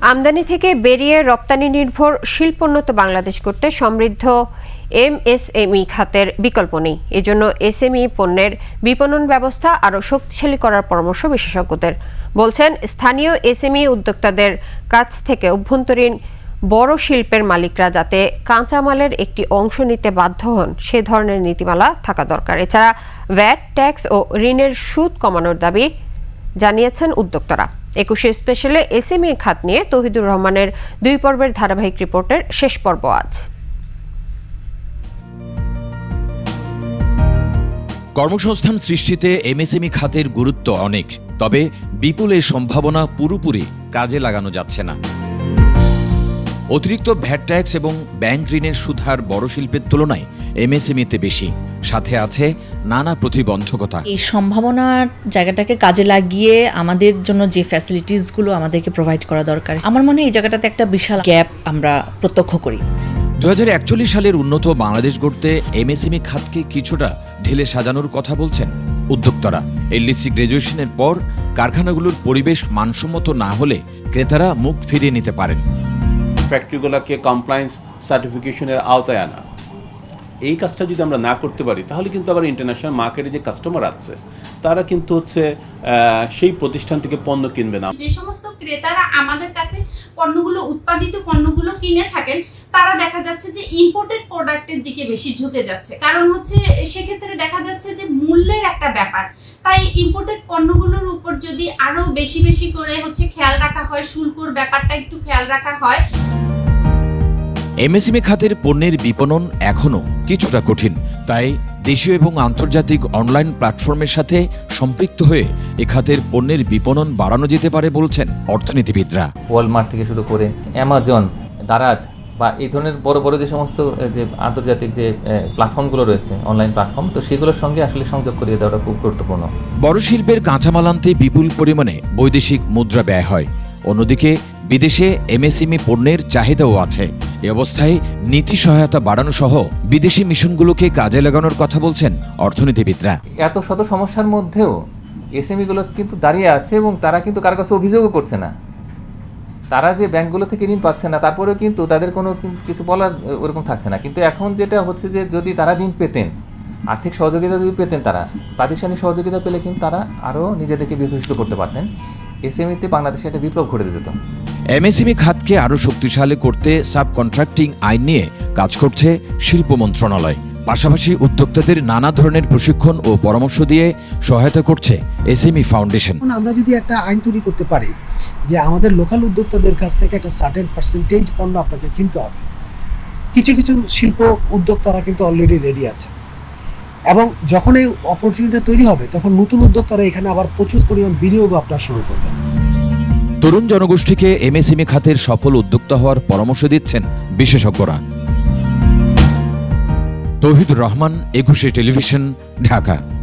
আমদানি থেকে বেরিয়ে রপ্তানি নির্ভর শিল্পোন্নত বাংলাদেশ করতে সমৃদ্ধ এমএসএমই খাতের বিকল্প নেই। এজন্য এসএমই পণ্যের বিপণন ব্যবস্থা আরও শক্তিশালী করার পরামর্শ বিশেষজ্ঞদের। বলছেন, স্থানীয় এসএমই উদ্যোক্তাদের কাছ থেকে অভ্যন্তরীণ বড় শিল্পের মালিকরা যাতে কাঁচামালের একটি অংশ নিতে বাধ্য হন, সে ধরনের নীতিমালা থাকা দরকার। এছাড়া ভ্যাট ট্যাক্স ও ঋণের সুদ কমানোর দাবি জানিয়েছেন উদ্যোক্তারা। একুশে স্পেশালে এসএমই খাত নিয়ে তহিদুর রহমানের দুই পর্বের ধারাবাহিক রিপোর্টের শেষ পর্ব আজ। কর্মসংস্থান সৃষ্টিতে এমএসএমই খাতের গুরুত্ব অনেক, তবে বিপুল এই সম্ভাবনা পুরোপুরি কাজে লাগানো যাচ্ছে না। অতিরিক্ত ভ্যাট ট্যাক্স এবং ব্যাংক ঋণের সুদহার বড় শিল্পের তুলনায় এমএসএমইতে বেশি। সাথে আছে নানা প্রতিবন্ধকতা। এই সম্ভাবনার জায়গাটাকে কাজে লাগিয়ে আমাদের জন্য যে ফ্যাসিলিটিসগুলো আমাদেরকে প্রোভাইড করা দরকার আমার মনে হয় এই জায়গাটাতে একটা বিশাল গ্যাপ আমরা প্রত্যক্ষ করি। দুই হাজার একচল্লিশ সালের উন্নত বাংলাদেশ গড়তে এমএসএমই খাতকে কিছুটা ঢেলে সাজানোর কথা বলছেন উদ্যোক্তারা। এলডিসি গ্রাজুয়েশনের পর কারখানাগুলোর পরিবেশ মানসম্মত না হলে ক্রেতারা মুখ ফিরিয়ে নিতে পারেন। ফ্যাক্টরিগুলোকে কমপ্লায়েন্স সার্টিফিকেশনের আওতায় আনা। এই কাজটা যদি আমরা না করতে পারি, তাহলে কিন্তু আবার ইন্টারন্যাশনাল মার্কেটে যে কাস্টমার আছে, তারা কিন্তু হচ্ছে সেই প্রতিষ্ঠান থেকে পণ্য কিনবে না। যে সমস্ত ক্রেতারা আমাদের কাছে পণ্যগুলো, উৎপাদিত পণ্যগুলো কিনে থাকেন, তারা দেখা যাচ্ছে যে ইম্পোর্টেড প্রোডাক্টের দিকে বেশি ঝুঁকে যাচ্ছে। কারণ হচ্ছে, সেক্ষেত্রে দেখা যাচ্ছে যে মূল্যের একটা ব্যাপার। তাই ইম্পোর্টেড পণ্যগুলোর উপর যদি আরও বেশি বেশি করে হচ্ছে খেয়াল রাখা হয়, শুল্কর ব্যাপারটা একটু খেয়াল রাখা হয় এমএসএমই খাতের পণ্যের বিপণন এখনও কিছুটা কঠিন। তাই দেশীয় এবং আন্তর্জাতিক অনলাইন প্ল্যাটফর্মের সাথে সম্পৃক্ত হয়ে এ খাতের পণ্যের বিপণন বাড়ানো যেতে পারে বলছেন অর্থনীতিবিদরা। ওয়ালমার্ট থেকে শুরু করে অ্যামাজন দারাজ বা এই ধরনের বড় বড় যে সমস্ত যে আন্তর্জাতিক যে প্ল্যাটফর্মগুলো রয়েছে অনলাইন প্ল্যাটফর্ম তো সেগুলোর সঙ্গে আসলে সংযোগ করিয়ে দেওয়াটা খুব গুরুত্বপূর্ণ। বড় শিল্পের কাঁচামাল আনতে বিপুল পরিমাণে বৈদেশিক মুদ্রা ব্যয় হয়। অন্যদিকে বিদেশে এমএসএমই পণ্যের চাহিদাও আছে। এ অবস্থায় নীতি সহায়তা বাড়ানো সহ বিদেশি মিশনগুলোকে কাজে লাগানোর কথা বলছেন অর্থনীতিবিদরা। এত শত সমস্যার মধ্যেও এসএমইগুলো কিন্তু দাঁড়িয়ে আছে এবং তারা কিন্তু কারও কাছে অভিযোগও করছে না। তারা যে ব্যাংকগুলো থেকে ঋণ পাচ্ছে না, তারপরেও কিন্তু তাদের কোনো কিছু বলার ওরকম থাকছে না। কিন্তু এখন যেটা হচ্ছে যে যদি তারা ঋণ পেতেন, আর্থিক সহযোগিতা যদি পেতেন তারা, প্রাতিষ্ঠানিক সহযোগিতা পেলে কিন্তু তারা আরও নিজেদেরকে বিকশিত করতে পারতেন। এসএমইতে বাংলাদেশে একটা বিপ্লব ঘটে যেত। এমএসএমই খাতকে আরও শক্তিশালী করতে সাব কন্ট্রাক্টিং আইন নিয়ে কাজ করছে শিল্প মন্ত্রণালয়। পাশাপাশি উদ্যোক্তাদের নানা ধরনের প্রশিক্ষণ ও পরামর্শ দিয়ে সহায়তা করছে এসএমই ফাউন্ডেশন আমরা যদি একটা আইন তৈরি করতে পারি যে আমাদের লোকাল উদ্যোক্তাদের কাছ থেকে একটা সার্টেন পার্সেন্টেজ পণ্য আপনাকে কিনতে হবে, কিছু কিছু শিল্প উদ্যোক্তারা কিন্তু অলরেডি রেডি আছে। এবং যখন এই অপরচুনিটি তৈরি হবে, তখন নতুন উদ্যোক্তারা এখানে আবার প্রচুর পরিমাণ বিনিয়োগ আপনার শুরু করবেন। তরুণ জনগোষ্ঠীকে এমএসএমই খাতের সফল উদ্যোক্তা হওয়ার পরামর্শ দিচ্ছেন বিশেষজ্ঞরা। তৌহিদুর রহমান, একুশে টেলিভিশন, ঢাকা।